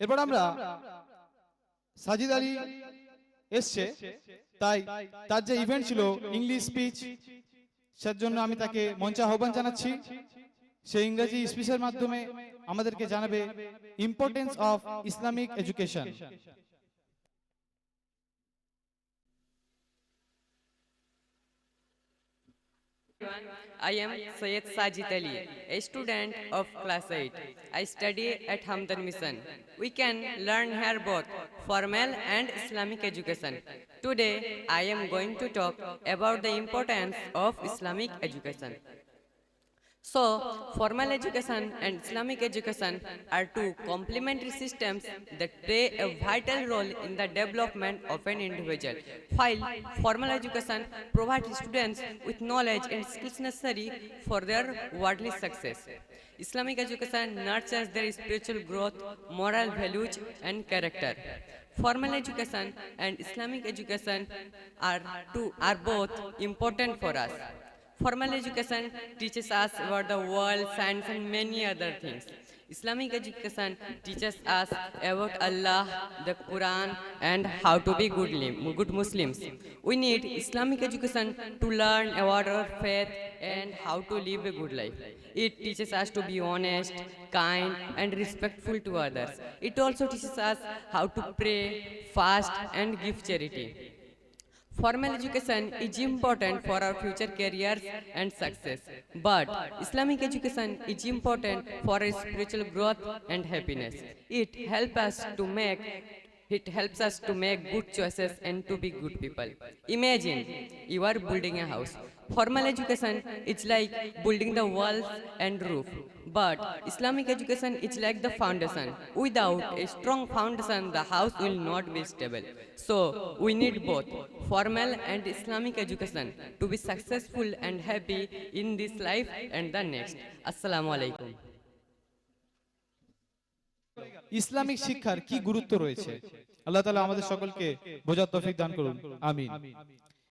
এরপর আমরা সাজিদ আলী এসছে। তাই তার যে ইভেন্ট ছিল ইংলিশ স্পিচ সের জন্য আমি তাকে মঞ্চে আহ্বান জানাচ্ছি। সে ইংরেজি স্পিচের মাধ্যমে আমাদেরকে জানাবে importance of Islamic education I am Sayed Sajid Ali, a student of class 8. I study at Hamdan Mission. We can learn here both formal and Islamic education. Today, I am going to talk about the importance of Islamic education. So, formal education and Islamic education are two complementary systems that play a vital role in the development of an individual. While formal education provides students with knowledge and skills necessary for their worldly success, Islamic education nurtures their spiritual growth, moral values, and character. Formal education and Islamic education are, two, are both important for us. Formal education teaches us about the world, science, and many other things. Islamic education teaches us about Allah, the Quran, and how to be good, good Muslims. We need Islamic education to learn about our faith and how to live a good life. It teaches us to be honest, kind, and respectful to others. It also teaches us how to pray, fast, and give charity. Formal education is important for our future careers and success. But Islamic education is important for our spiritual growth and happiness. It helps us to make it helps us to make good choices and to be good people. Imagine you are building a house. Formal education is like building the walls and roof. But Islamic education is like the foundation. Without a strong foundation, the house will not be stable. So we need both formal and Islamic education to be successful and happy in this life and the next. Assalamu alaikum. Islamic শিক্ষার কি গুরুত্ব রয়েছে? আল্লাহ তালা আমাদের সকলকে বোঝার তফিক দান করুন। আমিন।